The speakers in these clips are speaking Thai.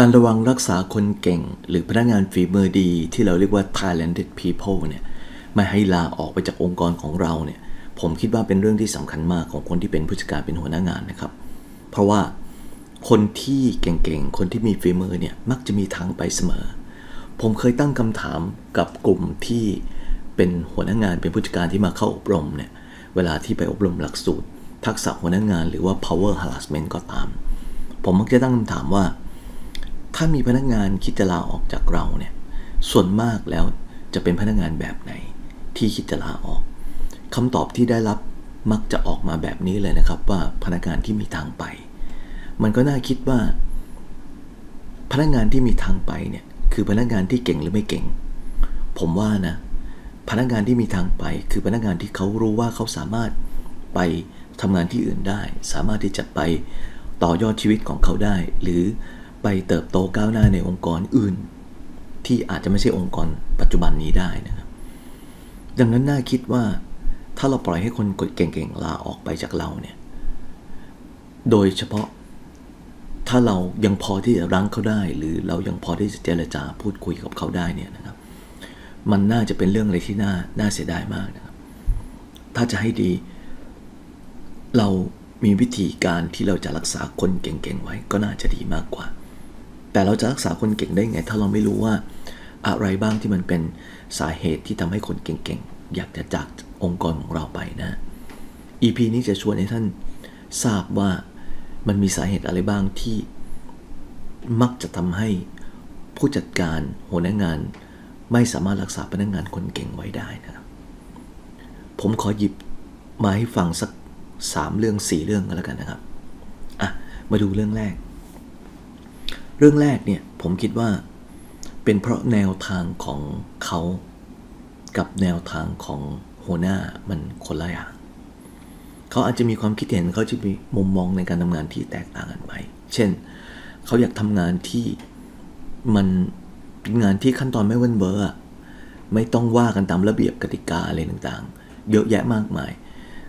การระวังรักษาคนเก่ง หรือพนักงานฝีมือดีที่เราเรียกว่า talented people เนี่ยไม่ให้ลาออกไปจากองค์กรของเราเนี่ยผมคิดว่าเป็นเรื่องที่สำคัญมากของคนที่เป็นผู้จัดการเป็นหัวหน้างานนะครับ เพราะว่าคนที่เก่งๆ คนที่มีฝีมือเนี่ยมักจะมีทางไปเสมอ ผมเคยตั้งคำถามกับกลุ่มที่ เป็นหัวหน้างานเป็นผู้จัดการที่มาเข้าอบรมเนี่ยเวลาที่ไปอบรมหลักสูตร ทักษะหัวหน้างานหรือว่า power harassment ก็ตาม ผมมักจะตั้งคำถามว่า ถ้ามีพนักงานคิดจะลาออกจากเราเนี่ยส่วนมากแล้วจะเป็นพนักงานแบบไหนที่คิดจะลาออกคำตอบที่ได้รับมักจะออกมาแบบนี้เลยนะครับว่าพนักงานที่มีทางไป มันก็น่าคิดว่า พนักงานที่มีทางไปเนี่ยคือพนักงานที่เก่งหรือไม่เก่ง ผมว่านะ พนักงานที่มีทางไป คือพนักงานที่เขารู้ว่าเขาสามารถไปทำงานที่อื่นได้ สามารถที่จะไปต่อยอดชีวิตของเขาได้ หรือไปเติบโตก้าวหน้าในองค์กรอื่น ที่อาจจะไม่ใช่องค์กรปัจจุบันนี้ได้นะครับดังนั้นน่าคิดว่าถ้าเราปล่อยให้คนเก่งๆลาออกไปจากเราเนี่ยโดยเฉพาะถ้าเรายังพอที่จะรั้งเขาได้ หรือเรายังพอที่จะเจรจาพูดคุยกับเขาได้เนี่ยนะครับ มันน่าจะเป็นเรื่องอะไรที่น่าน่าเสียดายมากนะครับ ถ้าจะให้ดี เรามีวิธีการที่เราจะรักษาคนเก่งๆไว้ก็น่าจะดีมากกว่า แต่เราจะรักษาคนเก่งได้ไง ถ้าเราไม่รู้ว่าอะไรบ้างที่มันเป็นสาเหตุที่ทำให้คนเก่งๆ อยากจะจากองค์กรของเราไปนะ EP นี้จะชวนให้ท่านทราบว่ามันมีสาเหตุอะไรบ้างที่มักจะทำให้ผู้จัดการหัวหน้างาน ไม่สามารถรักษาพนักงานคนเก่งไว้ได้นะครับผมขอหยิบมาให้ฟังสักสามเรื่องสี่เรื่องกันแล้วกันนะครับอะมาดูเรื่องแรก เรื่องแรกเนี่ยผมคิดว่าเป็นเพราะแนวทางของเขากับแนวทางของหัวหน้ามันคนละอย่างเขาอาจจะมีความคิดเห็นเขาจะมีมุมมองในการทำงานที่แตกต่างกันไป เช่น เขาอยากทำงานที่มัน งานที่ขั้นตอนไม่เว้นเบอร์ไม่ต้องว่ากันตามระเบียบกติกาอะไรต่างๆ เยอะแยะมากมาย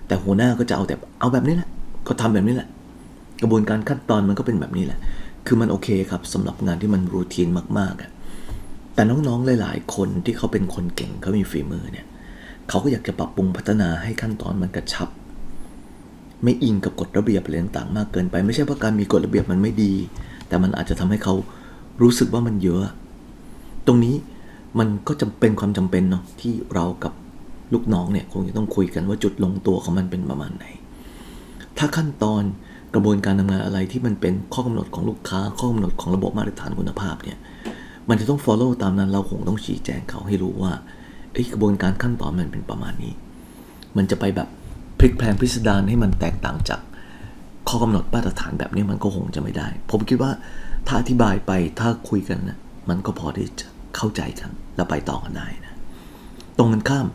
แต่หัวหน้าก็จะเอาแต่เอาแบบนี้แหละ ก็ทำแบบนี้แหละ กระบวนการขั้นตอนมันก็เป็นแบบนี้แหละ คือมันโอเคครับสำหรับงานที่มันรูทีนมากๆอะแต่น้องๆหลายๆ คนที่เขาเป็นคนเก่งเขามีฝีมือเนี่ยเขาก็อยากจะปรับปรุงพัฒนาให้ขั้นตอนมันกระชับ ไม่อิงกับกฎระเบียบอะไรต่างๆ มากเกินไป ไม่ใช่ว่าการมีกฎระเบียบมันไม่ดี แต่มันอาจจะทำให้เขารู้สึกว่ามันเยอะ ตรงนี้มันก็จำเป็นความจำเป็นเนาะที่เรากับลูกน้องเนี่ยคงจะต้องคุยกันว่าจุดลงตัวของมันเป็นประมาณไหน ถ้าขั้นตอนกระบวนการทำงานอะไรที่มันเป็นข้อกำหนดของลูกค้า ข้อกำหนดของระบบมาตรฐานคุณภาพเนี่ยมันจะต้อง follow ตามนั้นเราคงต้องชี้แจงเขาให้รู้ว่าเอ้กระบวนการขั้นตอนมันเป็นประมาณนี้ มันจะไปแบบพลิกแพลงพิสดารให้มันแตกต่างจากข้อกำหนดมาตรฐานแบบนี้มันก็คงจะไม่ได้ ผมคิดว่าถ้าอธิบายไปถ้าคุยกันนะมันก็พอที่จะ เข้าใจกันแล้วไปต่อกันได้นะตรงกันข้าม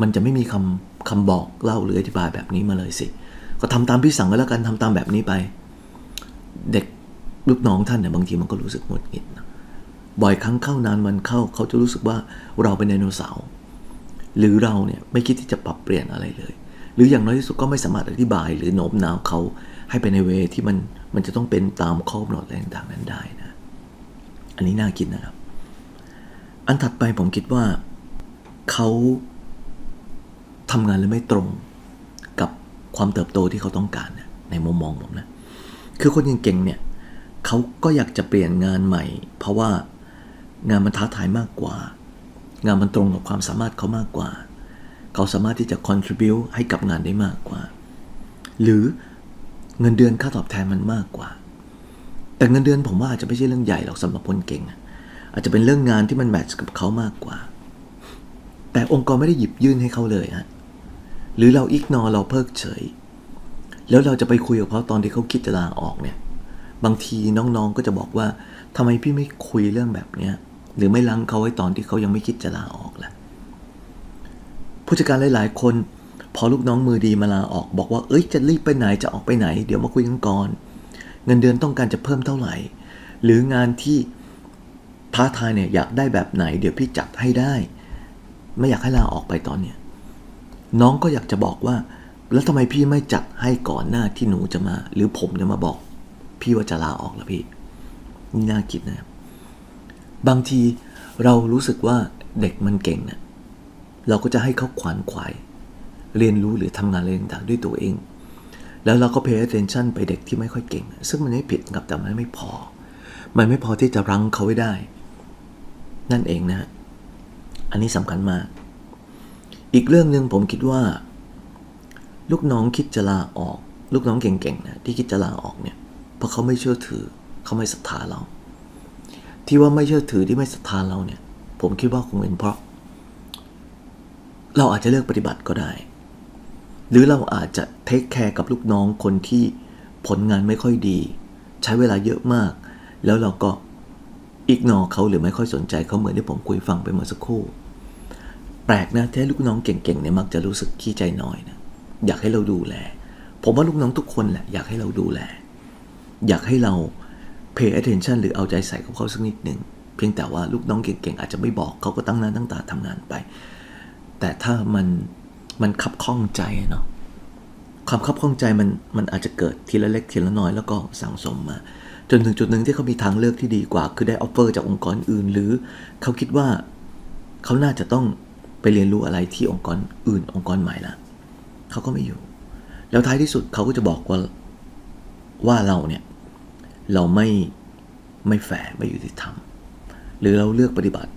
มันจะไม่มีคำคำบอกเล่าหรืออธิบายแบบนี้มาเลยสิ ก็ทำตามพี่สั่งก็แล้วกันทำตามแบบนี้ไป เด็กลูกน้องท่านเนี่ยบางทีมันก็รู้สึกหงุดหงิดนะบ่อยครั้งเข้านานมันเข้าเขาจะรู้สึกว่าเราเป็นไดโนเสาร์หรือเราเนี่ยไม่คิดที่จะปรับเปลี่ยนอะไรเลย หรืออย่างน้อยที่สุดก็ไม่สามารถอธิบาย หรือโน้มน้าวเขาให้ไปในเวที่มันมันจะต้องเป็นตามข้อกำหนดอะไรต่างๆนั้นได้นะ อันนี้น่าคิดนะครับ อันถัดไปผมคิดว่าเขาทำงานแล้วไม่ตรงกับความเติบโตที่เขาต้องการในมุมมองผมนะ คือคนเก่งๆเนี่ยเขาก็อยากจะเปลี่ยนงานใหม่ เพราะว่างานมันท้าทายมากกว่า งานมันตรงกับความสามารถเขามากกว่า เขาสามารถที่จะ contribute ให้กับงานได้มากกว่า หรือเงินเดือนค่าตอบแทนมันมากกว่า แต่เงินเดือนผมว่าอาจจะไม่ใช่เรื่องใหญ่หรอกสำหรับคนเก่งอะ อาจจะเป็นเรื่องงานที่มันแมทช์กับเขามากกว่า แต่องค์กรไม่ได้หยิบยื่นให้เขาเลยฮะหรือเราอิกนอเราเพิกเฉย แล้วเราจะไปคุยกับเขาตอนที่เขาคิดจะลาออกเนี่ย บางทีน้องๆก็จะบอกว่าทำไมพี่ไม่คุยเรื่องแบบเนี้ยหรือไม่ลังเขาไว้ตอนที่เขายังไม่คิดจะลาออกล่ะผู้จัดการหลาย ๆ คน พอลูกน้องมือดีมาลาออก บอกว่าเอ้ยจะรีบไปไหนจะออกไปไหน เดี๋ยวมาคุยกันก่อน เงินเดือนต้องการจะเพิ่มเท่าไหร่ หรืองานที่ ท้าทายเนี่ยอยากได้แบบไหน เดี๋ยวพี่จัดให้ได้ ไม่อยากให้ลาออกไปตอนเนี้ยน้องก็อยากจะบอกว่า แล้วทำไมพี่ไม่จัดให้ก่อนหน้าที่หนูจะมา หรือผมจะมาบอก พี่ว่าจะลาออกแล้วพี่นี่น่าคิดนะครับบางทีเรารู้สึกว่าเด็กมันเก่งเนี่ยเราก็จะให้เขาขวานขวาย เรียนรู้หรือทำงานอะไรต่างๆด้วยตัวเอง แล้วเราก็ pay attention ไปเด็กที่ไม่ค่อยเก่ง ซึ่งมันไม่ผิดกับแต่มันไม่พอ มันไม่พอที่จะรั้งเขาไว้ได้ นั่นเองนะฮะอันนี้สำคัญมาก อีกเรื่องหนึ่งผมคิดว่า ลูกน้องคิดจะลาออก ลูกน้องเก่งๆนะที่คิดจะลาออกเนี่ยเพราะเขาไม่เชื่อถือเขาไม่ศรัทธาเรา ที่ว่าไม่เชื่อถือที่ไม่ศรัทธาเราเนี่ย ผมคิดว่าคงเป็นเพราะ เราอาจจะเลือกปฏิบัติก็ได้ หรือเราอาจจะเทคแคร์กับลูกน้องคนที่ผลงานไม่ค่อยดี ใช้เวลาเยอะมาก แล้วเราก็ อิกนอเขาหรือไม่ค่อยสนใจเขาเหมือนที่ผมคุยฟังไปเมื่อสักครู่ แปลกนะแที่ลูกน้องเก่งๆเนี่ยมักจะรู้สึกขี้ใจน้อยนะอยากให้เราดูแล ผมว่าลูกน้องทุกคนแหละอยากให้เราดูแล อยากให้เรา pay attention หรือเอาใจใส่กับเขาสักนิดหนึ่งเพียงแต่ว่าลูกน้องเก่งๆอาจจะไม่บอกเขาก็ตั้งหน้าตั้งตาทำงานไป แต่ถ้ามันมันขับข้องใจเนาะความขับข้องใจมันมันอาจจะเกิดทีละเล็กทีละน้อยแล้วก็สั่งสมมา จนถึงจุดหนึ่งที่เขามีทางเลือกที่ดีกว่า คือได้ออฟเฟอร์จากองค์กรอื่น หรือเขาคิดว่าเขาน่าจะต้องไปเรียนรู้อะไรที่องค์กรอื่น องค์กรใหม่ละเขาก็ไม่อยู่ แล้วท้ายที่สุดเขาก็จะบอกว่าว่าเราเนี่ยเราไม่ไม่แฝงไม่ยุติธรรม หรือเราเลือกปฏิบัติ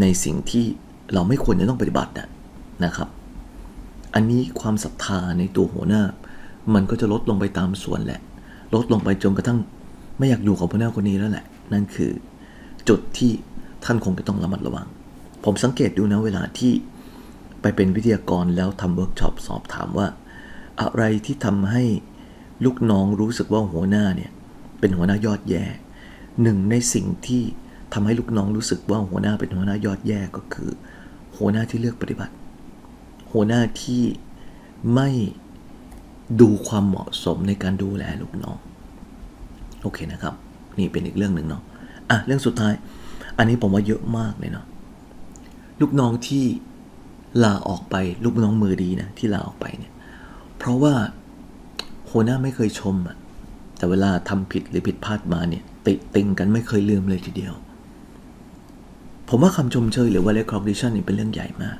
ในสิ่งที่เราไม่ควรจะต้องปฏิบัตินะนะครับ อันนี้ความศรัทธาในตัวหัวหน้า มันก็จะลดลงไปตามส่วนแหละ ลดลงไปจนกระทั่ง ไม่อยากอยู่กับหัวหน้าคนนี้แล้วแหละ นั่นคือจุดที่ท่านคงจะต้องระมัดระวัง ผมสังเกตดูนะเวลาที่ไปเป็นวิทยากรแล้วทำเวิร์กช็อปสอบถามว่า อะไรที่ทำให้ลูกน้องรู้สึกว่าหัวหน้าเนี่ยเป็นหัวหน้ายอดแย่หนึ่งในสิ่งที่ทำให้ลูกน้องรู้สึกว่าหัวหน้าเป็นหัวหน้ายอดแย่ก็คือ หัวหน้าที่เลือกปฏิบัติ หัวหน้าที่ไม่ดูความเหมาะสมในการดูแลลูกน้อง โอเคนะครับ นี่เป็นอีกเรื่องหนึ่งเนาะอะเรื่องสุดท้าย อันนี้ผมว่าเยอะมากเลยเนาะลูกน้องที่ลาออกไปลูกน้องมือดีนะที่ลาออกไปเนี่ย เพราะว่าหัวหน้าไม่เคยชมอะแต่เวลาทำผิดหรือผิดพลาดมาเนี่ย ติติงกันไม่เคยลืมเลยทีเดียว ผมว่าคำชมเชยหรือว่า recognition นี่เป็นเรื่องใหญ่มาก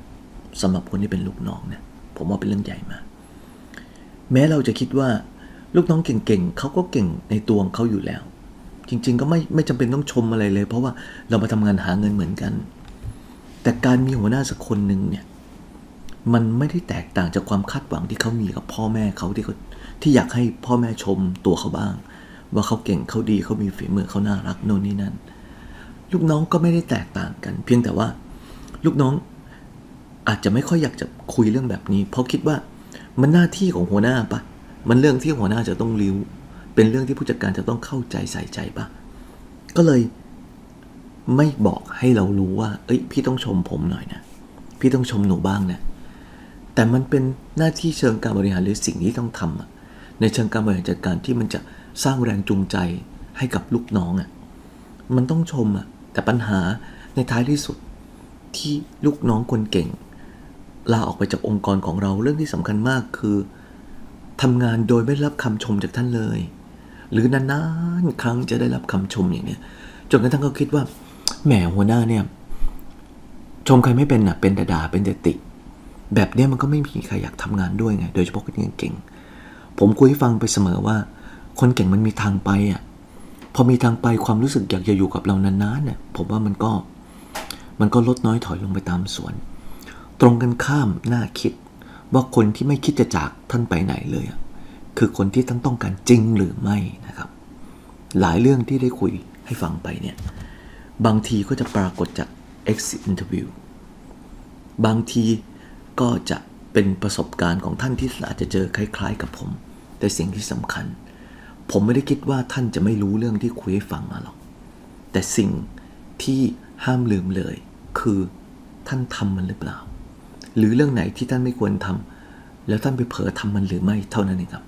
สำหรับคนที่เป็นลูกน้องเนี่ยผมว่าเป็นเรื่องใหญ่มาก แม้เราจะคิดว่า ลูกน้องเก่งๆเขาก็เก่งในตัวของเขาอยู่แล้ว จริง ๆ ก็ไม่ไม่จำเป็นต้องชมอะไรเลย เพราะว่าเรามาทำงานหาเงินเหมือนกัน แต่การมีหัวหน้าสักคนหนึ่งเนี่ยมันไม่ได้แตกต่างจากความคาดหวังที่เขามีกับพ่อแม่เขาที่เขาที่อยากให้พ่อแม่ชมตัวเขาบ้าง ว่าเขาเก่งเขาดีเขามีฝีมือเขาน่ารักโน่นนี่นั่นลูกน้องก็ไม่ได้แตกต่างกัน เพียงแต่ว่า ลูกน้องอาจจะไม่ค่อยอยากจะคุยเรื่องแบบนี้ เพราะคิดว่ามันหน้าที่ของหัวหน้าปะ มันเรื่องที่หัวหน้าจะต้องริ้ว เป็นเรื่องที่ผู้จัดการจะต้องเข้าใจใส่ใจปะก็เลยไม่บอกให้เรารู้ว่า เอ้ย พี่ต้องชมผมหน่อยนะ พี่ต้องชมหนูบ้างนะ แต่มันเป็นหน้าที่เชิงการบริหารหรือสิ่งที่ต้องทำในเชิงการบริหารจัดการที่มันจะสร้างแรงจูงใจให้กับลูกน้องอะมันต้องชมอะแต่ปัญหาในท้ายที่สุดที่ลูกน้องคนเก่งลาออกไปจากองค์กรของเราเรื่องที่สำคัญมากคือ ทำงานโดยไม่รับคำชมจากท่านเลย หรือนานๆครั้งจะได้รับคำชมอย่างเนี้ยจนกระทั่งเขาคิดว่าแหมหัวหน้าเนี่ย ชมใครไม่เป็นน่ะเป็นแต่ด่าเป็นแต่ติ แบบเนี้ยมันก็ไม่มีใครอยากทำงานด้วยไง โดยเฉพาะคนเก่งๆผมคุยฟังไปเสมอว่า คนเก่งมันมีทางไปอะพอมีทางไปความรู้สึกอยากจะอยู่กับเรานานๆเนี่ยผมว่ามันก็มันก็ลดน้อยถอยลงไปตามส่วน ตรงกันข้ามน่าคิด ว่าคนที่ไม่คิดจะจากท่านไปไหนเลย คือคนที่ท่านต้องการจริงหรือไม่นะครับ หลายเรื่องที่ได้คุยให้ฟังไปเนี่ยบางทีก็จะปรากฏจาก exit interview บางทีก็จะเป็นประสบการณ์ของท่านที่อาจจะเจอคล้าย ๆ กับผม แต่สิ่งที่สำคัญ ผมไม่ได้คิดว่าท่านจะไม่รู้เรื่องที่คุยให้ฟังมาหรอก แต่สิ่งที่ห้ามลืมเลย คือท่านทำมันหรือเปล่า หรือเรื่องไหนที่ท่านไม่ควรทำแล้วท่านไปเผลอทำมันหรือไม่เท่านั้นเองครับ